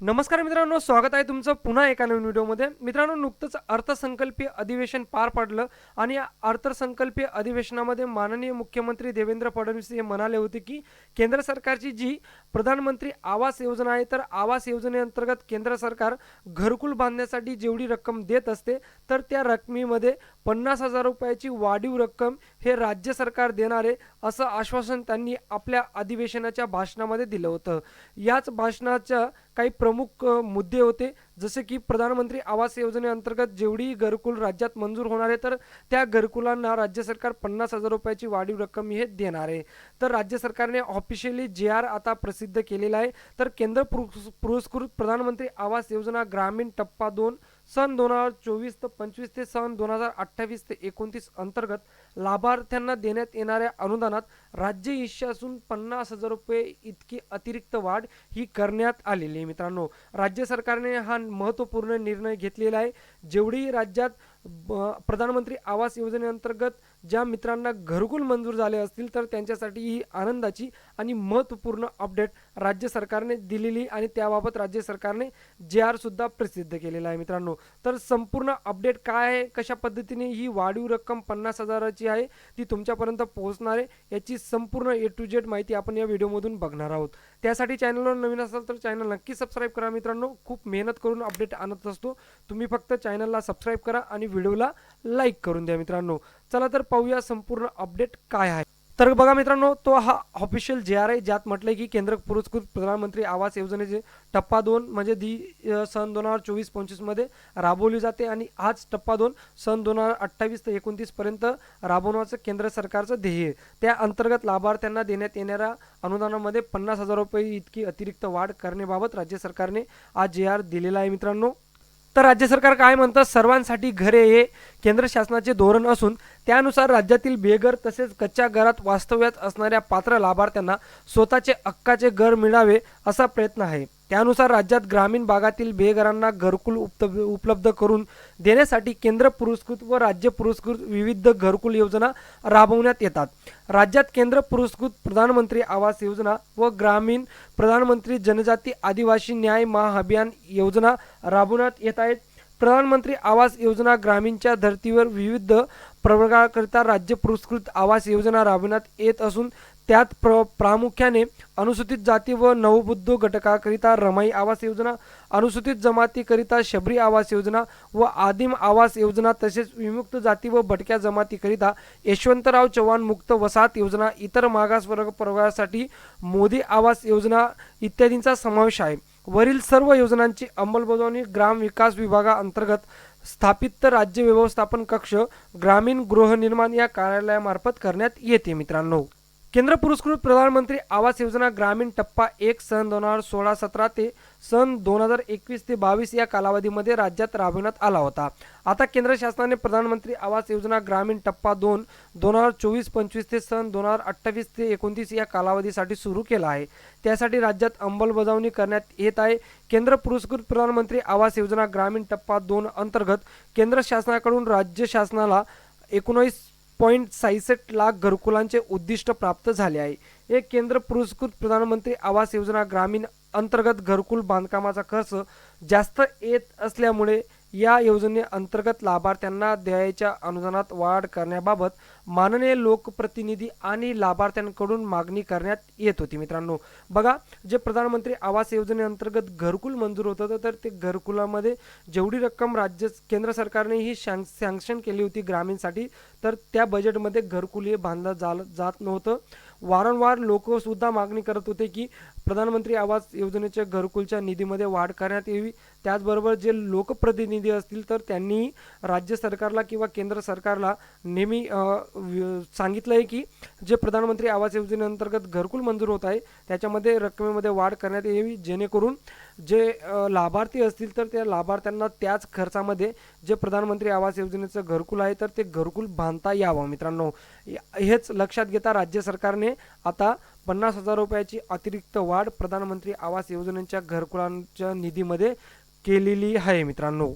नमस्कार मित्रांनो स्वागत आहे तुमचं पुन्हा एका नवीन व्हिडिओमध्ये. मित्रांनो नुकतंच अर्थसंकल्पीय अधिवेशन पार पडलं आणि या अर्थसंकल्पीय अधिवेशनामध्ये माननीय मुख्यमंत्री देवेंद्र फडणवीस हे म्हणाले होते की केंद्र सरकारची जी प्रधानमंत्री आवास योजना आहे तर आवास योजनेअंतर्गत केंद्र सरकार घरकुल बांधण्यासाठी जेवढी रक्कम देत असते तर त्या रकमेमध्ये पन्नास हजार रुपयाची वाढीव रक्कम हे राज्य सरकार देणार आहे असं आश्वासन त्यांनी आपल्या अधिवेशनाच्या भाषणामध्ये दिलं होतं. याच भाषणाच्या काही प्रमुख मुद्दे होते. जसे की प्रधानमंत्री आवास योजनेअंतर्गत जेवढी घरकुल राज्यात मंजूर होणार आहे तर त्या घरकुलांना राज्य सरकार पन्नास हजार रुपयाची वाढीव रक्कम हे देणार आहे. तर राज्य सरकारने ऑफिशियली जे आर आता प्रसिद्ध केलेला आहे. तर केंद्र पुरस्कृत प्रधानमंत्री आवास योजना ग्रामीण टप्पा दोन सन दोन हजार चोवीस ते पंचवीस ते सन दोन हजार अठ्ठावीस ते एकोणतीस अंतर्गत लाभार्थ्यांना देण्यात येणाऱ्या अनुदानात राज्य हिश्शासून पन्नास हजार रुपये इतकी अतिरिक्त वाढ ही करण्यात आलेली आहे. मित्रांनो राज्य सरकारने हा महत्त्वपूर्ण निर्णय घेतलेला आहे. जेवढी राज्यात ब- प्रधानमंत्री आवास योजनेअंतर्गत ज्या मित्रांना घरकुल मंजूर झाले असतील तर त्यांच्यासाठी ही आनंदाची आणि महत्त्वपूर्ण अपडेट राज्य सरकारने दिलेली आणि त्याबाबत राज्य सरकारने जे आर सुद्धा प्रसिद्ध केलेला आहे मित्रांनो. तर संपूर्ण अपडेट काय आहे? कशा पद्धतीने ही वाढीव रक्कम पन्नास हजाराची आहे? ती तुमच्यापर्यंत पोहोचणार आहे? याची संपूर्ण ए टू जेड माहिती आपण या व्हिडिओमधून बघणार आहोत. त्यासाठी चॅनलवर नवीन असाल तर चॅनल नक्की सबस्क्राईब करा मित्रांनो. खूप मेहनत करून अपडेट आणत असतो. तुम्ही फक्त चॅनलला सबस्क्राईब करा आणि व्हिडिओला लाईक करून द्या मित्रांनो. चला तर पाहूया संपूर्ण अपडेट काय आहे. तर बघा मित्रांनो तो हा ऑफिशियल जे आर आहे ज्यात म्हटलंय की केंद्र पुरस्कृत प्रधानमंत्री आवास योजनेचे टप्पा दोन म्हणजे दी सन दोन हजार चोवीस पंचवीसमध्ये राबवली जाते आणि हाच टप्पा दोन सन दोन हजार अठ्ठावीस ते एकोणतीसपर्यंत राबवण्याचं केंद्र सरकारचं ध्येय आहे. त्या अंतर्गत लाभार्थ्यांना देण्यात येणाऱ्या अनुदानामध्ये पन्नास हजार रुपये इतकी अतिरिक्त वाढ करण्याबाबत राज्य सरकारने आज जे आर दिलेला आहे मित्रांनो. तर राज्य सरकार काय म्हणतं? सर्वांसाठी घरे हे केंद्र शासनाचे धोरण असून त्यानुसार राज्यातील बेघर तसेच कच्च्या घरात वास्तव्यात असणाऱ्या पात्र लाभार्थ्यांना स्वतःचे हक्काचे घर मिळावे असा प्रयत्न आहे. त्यानुसार राज्यात ग्रामीण भागातील बेघरांना घरकुल उपलब्ध उपलब्ध करून देण्यासाठी केंद्र पुरस्कृत व राज्य पुरस्कृत विविध घरकुल योजना राबवण्यात येतात. राज्यात केंद्र पुरस्कृत प्रधानमंत्री आवास योजना व ग्रामीण प्रधानमंत्री जनजाती आदिवासी न्याय महाअभियान योजना राबवण्यात येत आहेत. प्रधानमंत्री आवास योजना ग्रामीणच्या धर्तीवर विविध प्रवर्गाकरिता राज्य पुरस्कृत आवास योजना राबवण्यात येत असून त्यात प्र प्रामुख्याने अनुसूचित जाती व नवबुद्ध घटकाकरिता रमाई आवास योजना अनुसूचित जमातीकरिता शबरी आवास योजना व आदिम आवास योजना तसेच विमुक्त जाती व भटक्या जमातीकरिता यशवंतराव चव्हाण मुक्त वसाहत योजना इतर मागासवर्ग प्रवर्गासाठी मोदी आवास योजना इत्यादींचा समावेश आहे. वरील सर्व योजनांची अंमलबजावणी ग्राम विकास विभागाअंतर्गत स्थापित राज्य व्यवस्थापन कक्ष ग्रामीण गृहनिर्माण या कार्यालयामार्फत करण्यात येते मित्रांनो. केंद्र पुरस्कृत प्रधानमंत्री आवास योजना ग्रामीण टप्पा एक सन दोन हजार सोळा सतरा ते सन दोन हजार एकवीस ते बावीस या कालावधीमध्ये राज्यात राबविण्यात आला होता. आता केंद्र शासनाने प्रधानमंत्री आवास योजना ग्रामीण टप्पा दोन दोन हजार चोवीस पंचवीस ते सन दोन हजार अठ्ठावीस ते एकोणतीस या कालावधीसाठी सुरू केला आहे. त्यासाठी राज्यात अंमलबजावणी करण्यात येत आहे. केंद्र पुरस्कृत प्रधानमंत्री आवास योजना ग्रामीण टप्पा दोन अंतर्गत केंद्र शासनाकडून राज्य शासनाला एकोणीस पॉईंट साईसष्ट लाख घरकुलांचे उद्दिष्ट प्राप्त झाले आहे. एक केंद्र पुरस्कृत प्रधानमंत्री आवास योजना ग्रामीण अंतर्गत घरकुल बांधकामाचा खर्च जास्त येत असल्यामुळे या योजनेअंतर्गत लाभार्थ्यांना द्यायच्या अनुदानात वाढ करण्याबाबत माननीय लोकप्रतिनिधी आणि लाभार्थ्यांकडून मागणी करण्यात येत होती मित्रांनो. बघा जे प्रधानमंत्री आवास योजनेअंतर्गत घरकुल मंजूर होतं तर- ते घरकुलामध्ये जेवढी रक्कम राज्य केंद्र सरकारने ही सँक सँक्शन केली होती ग्रामीणसाठी तर त्या बजेटमध्ये घरकुल हे बांधलं झालं जात नव्हतं. वारंवार लोकसुद्धा मागणी करत होते की प्रधानमंत्री आवास योजनेच्या घरकुलच्या निधीमध्ये वाढ करण्यात यावी. त्याचबरोबर जे लोकप्रतिनिधी असतील तर त्यांनी राज्य सरकारला किंवा केंद्र सरकारला नेहमी सांगितलं आहे की जे प्रधानमंत्री आवास योजनेअंतर्गत घरकुल मंजूर होत आहे त्याच्यामध्ये रकमेमध्ये वाढ करण्यात यावी. जेणेकरून जे लाभार्थी असतील तर त्या लाभार्थ्यांना त्याच खर्चामध्ये जे प्रधानमंत्री आवास योजनेचं घरकुल आहे तर ते घरकुल बांधता यावं मित्रांनो. हेच लक्षात घेता राज्य सरकारने आता पन्नास हजार रुपयाची अतिरिक्त वाढ प्रधानमंत्री आवास योजनेच्या घरकुलांच्या निधीमध्ये केलेली आहे मित्रांनो.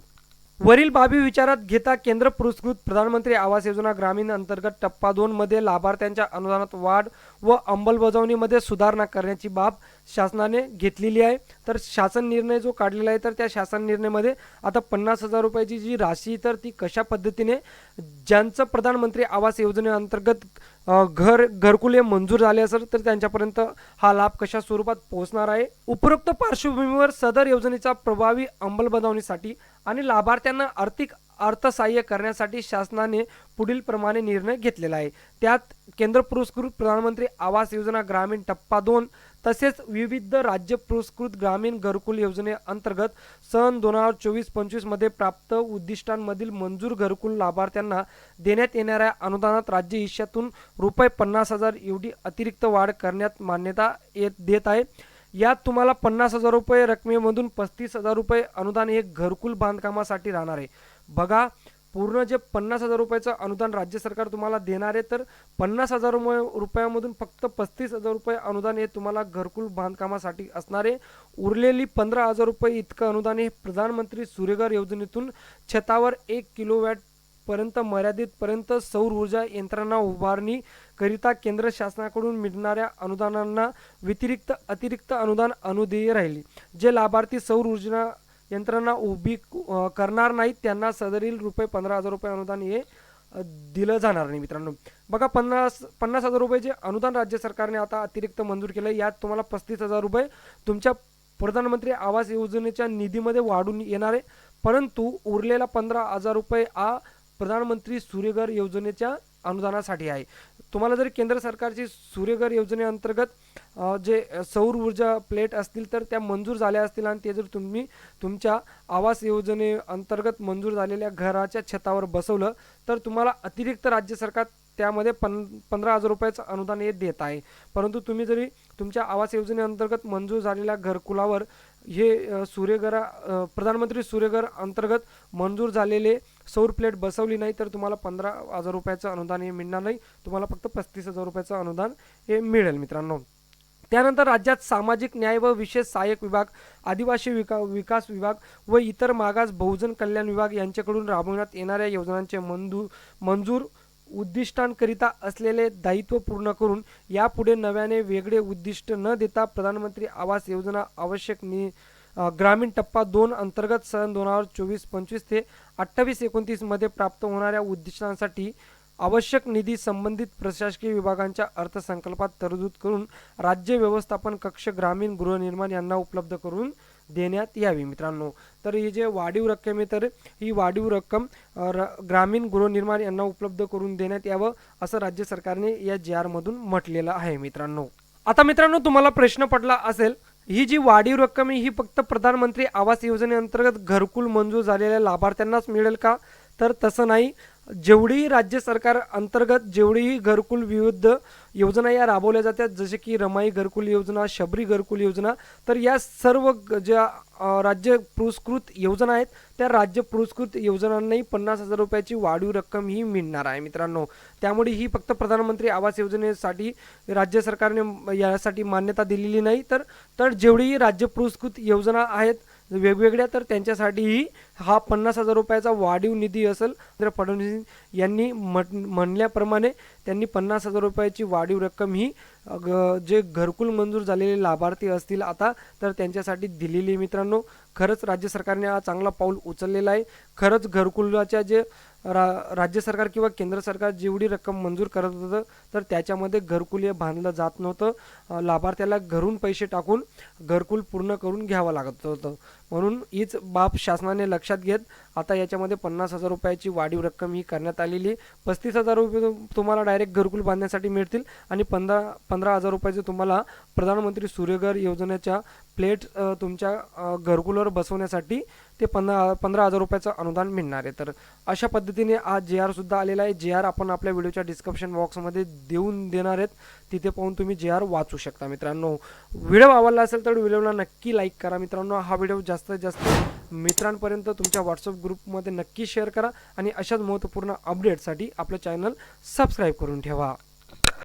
वरील बाबी विचारात घेता केंद्र पुरस्कृत प्रधानमंत्री आवास योजना ग्रामीण अंतर्गत टप्पा दोन मध्ये लाभार्थ्यांच्या अनुदानात वाढ व अंमलबजावणीमध्ये सुधारणा करण्याची बाब शासनाने घेतलेली आहे. तर शासन निर्णय जो काढलेला आहे तर त्या शासन निर्णयामध्ये आता पन्नास हजार रुपयाची जी राशी तर ती कशा पद्धतीने ज्यांचं प्रधानमंत्री आवास योजनेअंतर्गत घर घरकुले मंजूर झाले असेल तर त्यांच्यापर्यंत हा लाभ कशा स्वरूपात पोहोचणार आहे? उपरोक्त पार्श्वभूमीवर सदर योजनेचा प्रभावी अंमलबजावणीसाठी आणि लाभार्थ्यांना आर्थिक अर्थसहाय्य करण्यासाठी शासनाने पुढील प्रमाणे निर्णय घेतलेला आहे. त्यात केंद्र पुरस्कृत प्रधानमंत्री आवास योजना ग्रामीण टप्पा दोन तसेच विविध राज्य पुरस्कृत ग्रामीण घरकुल योजनेअंतर्गत सन दोन हजार चोवीस पंचवीसमध्ये प्राप्त उद्दिष्टांमधील मंजूर घरकुल लाभार्थ्यांना देण्यात येणाऱ्या अनुदानात राज्य हिश्श्यातून रुपये पन्नास हजार एवढी अतिरिक्त वाढ करण्यात मान्यता येत देत आहे. यात तुम्हाला पन्नास हजार रुपये रकमेमधून पस्तीस हजार रुपये अनुदान हे घरकुल बांधकामासाठी राहणार आहे. बघा पूर्ण जे पन्नास हजार रुपयाचं अनुदान राज्य सरकार तुम्हाला देणार आहे तर पन्नास हजार रुपयामधून फक्त पस्तीस हजार रुपये अनुदान हे तुम्हाला घरकुल बांधकामासाठी असणारे उरलेली पंधरा हजार रुपये इतकं अनुदान हे प्रधानमंत्री सूर्यघर योजनेतून छतावर एक किलोवॅट पर्यंत मर्यादितपर्यंत सौर ऊर्जा यंत्रणा उभारणी करिता केंद्र शासनाकडून मिळणाऱ्या अनुदानांना व्यतिरिक्त अतिरिक्त अनुदान अनुदेय राहील. जे लाभार्थी सौर ऊर्जा यंत्रणा उभी करणार नाहीत त्यांना सदरील रुपये पंधरा हजार रुपये अनुदान हे दिलं जाणार नाही मित्रांनो. बघा पन्नास पन्नास हजार रुपये जे अनुदान राज्य सरकारने आता अतिरिक्त मंजूर केलं यात तुम्हाला पस्तीस हजार रुपये तुमच्या प्रधानमंत्री आवास योजनेच्या निधीमध्ये वाढून येणार आहे. परंतु उरलेला पंधरा हजार रुपये हा प्रधानमंत्री सूर्यघर योजनेच्या अनुदानासाठी आहे. तुम्हाला जर केंद्र सरकारची सूर्यघर योजनेअंतर्गत जे सौर ऊर्जा प्लेट असतील तर त्या मंजूर झाल्या असतील आणि ते जर तुम्ही तुमच्या आवास योजनेअंतर्गत मंजूर झालेल्या घराच्या छतावर बसवलं तर तुम्हाला अतिरिक्त राज्य सरकार त्यामध्ये पन पंधरा हजार रुपयाचं अनुदान हे देत आहे. परंतु तुम्ही जरी तुमच्या आवास योजनेअंतर्गत मंजूर झालेल्या घरकुलावर हे सूर्यघरा प्रधानमंत्री सूर्यघर अंतर्गत मंजूर झालेले सौर प्लेट बसवली नाही तर तुम्हाला पंधरा हजार रुपयाचं अनुदान हे मिळणार नाही. तुम्हाला फक्त पस्तीस हजार रुपयाचं अनुदान हे मिळेल मित्रांनो. त्यानंतर राज्यात सामाजिक न्याय व विशेष सहाय्यक विभाग आदिवासी विका विकास विभाग व इतर मागास बहुजन कल्याण विभाग यांच्याकडून राबवण्यात येणाऱ्या योजनांचे मंजूर मंजूर उद्दिष्टांकरिता असलेले दायित्व पूर्ण करून यापुढे नव्याने वेगळे उद्दिष्ट न देता प्रधानमंत्री आवास योजना आवश्यक नि ग्रामीण टप्पा दोन अंतर्गत सन दोन हजार चोवीस पंचवीस ते अठ्ठावीस एकोणतीसमध्ये प्राप्त होणाऱ्या उद्दिष्टांसाठी आवश्यक निधी संबंधित प्रशासकीय विभागांच्या अर्थसंकल्पात तरतूद करून राज्य व्यवस्थापन कक्ष ग्रामीण गृहनिर्माण यांना उपलब्ध करून देण्यात यावी मित्रांनो. तर ही जे वाढीव रक्कम आहे तर ही वाढीव रक्कम र- ग्रामीण गृहनिर्माण यांना उपलब्ध करून देण्यात यावं असं राज्य सरकारने या जी आरमधून म्हटलेलं आहे मित्रांनो. आता मित्रांनो तुम्हाला प्रश्न पडला असेल ही जी वाढीव रक्कम आहे ही फक्त प्रधानमंत्री आवास योजनेअंतर्गत घरकुल मंजूर झालेल्या लाभार्थ्यांनाच मिळेल का? तर तसं नाही. जेवढी राज्य सरकार अंतर्गत जेवढीही घरकुल विविध योजना या राबवल्या जातात जसे की रमाई घरकुल योजना शबरी घरकुल योजना तर या सर्व ज्या राज्य पुरस्कृत योजना आहेत त्या राज्य पुरस्कृत योजनांनाही पन्नास हजार रुपयाची वाढीव रक्कम ही मिळणार आहे मित्रांनो. त्यामुळे ही फक्त प्रधानमंत्री आवास योजनेसाठी राज्य सरकारने यासाठी मान्यता दिलेली नाही. तर तर जेवढीही राज्य पुरस्कृत योजना आहेत वेगवेगळ्या तर त्यांच्यासाठीही हा पन्नास हजार रुपयाचा वाढीव निधी असेल तर फडणवीस यांनी म्हणल्याप्रमाणे त्यांनी पन्नास हजार रुपयाची वाढीव रक्कम ही ग- जे घरकुल मंजूर झालेले लाभार्थी असतील आता तर त्यांच्यासाठी दिलेली मित्रांनो. खरंच राज्य सरकारने हा चांगला पाऊल उचललेला आहे. खरंच घरकुलाच्या जे रा राज्य सरकार किंवा केंद्र सरकार जेवढी रक्कम मंजूर करत होतं तर त्याच्यामध्ये घरकुल हे बांधलं जात नव्हतं. लाभार्थ्याला घरून पैसे टाकून घरकुल पूर्ण करून घ्यावं लागत होतं. म्हणून हीच बाब शासनाने लक्षात घेत आता याच्यामध्ये पन्नास हजार रुपयाची वाढीव रक्कम ही करण्यात आलेली आहे. पस्तीस हजार रुपये तुम्हाला डायरेक्ट घरकुल बांधण्यासाठी मिळतील आणि पंधरा पंधरा हजार रुपयाचे तुम्हाला प्रधानमंत्री सूर्यघर योजनेच्या प्लेट तुमच्या अ, घरकुलावर बसवण्यासाठी ते पंधरा पंधरा हजार रुपयाचं अनुदान मिळणार आहे. तर अशा पद्धतीने आज जे आर सुद्धा आलेला आहे. जे आर आपण आपल्या व्हिडिओच्या डिस्क्रिप्शन बॉक्समध्ये देऊन देणार आहेत. तिथे पाहून तुम्ही जे आर वाचू शकता मित्रांनो. व्हिडिओ आवडला असेल तर व्हिडिओला नक्की लाईक करा मित्रांनो. हा व्हिडिओ जास्तीत जास्त मित्रांपर्यंत तुमच्या व्हॉट्सअप ग्रुपमध्ये नक्की शेअर करा आणि अशाच महत्त्वपूर्ण अपडेटसाठी आपलं चॅनल सबस्क्राईब करून ठेवा.